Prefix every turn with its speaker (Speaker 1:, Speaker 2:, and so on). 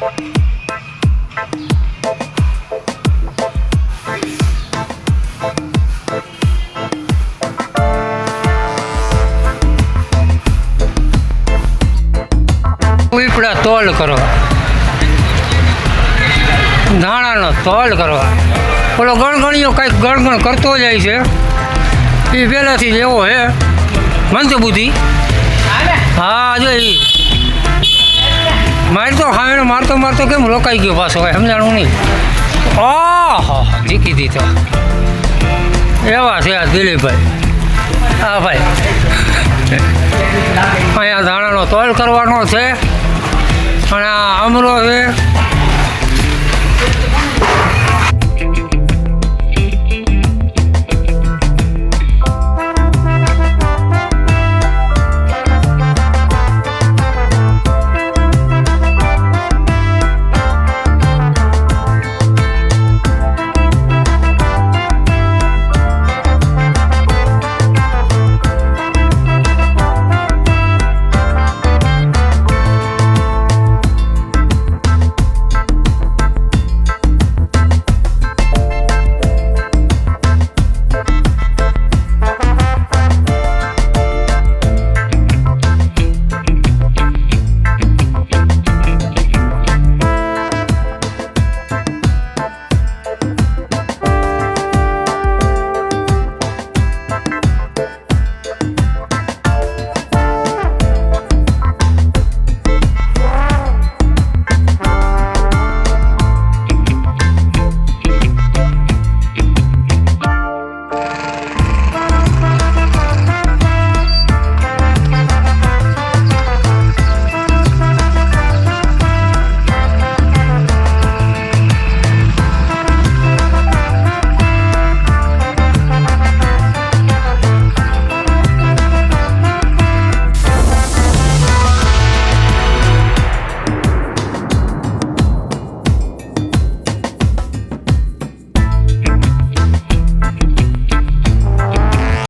Speaker 1: પીપડા તોલ કરવા. નાણાંનો તોલ કરવા. પેલો ગણગણીઓ કંઈક ગણગણ કરતો જાય છે. એ પહેલાંથી જ એવો હે મંદબુદ્ધિ હા, જો એ મારતો હાવીને મારતો મારતો કેમ રોકાઈ ગયો પાછો? કાંઈ સમજાણું નહીં. ઓહો, જીકી દીધો એવા છે આ દિલીપભાઈ. હા, ભાઈ. અહીંયા ધાણાનો તોલ કરવાનો છે. અને આ અમરો છે.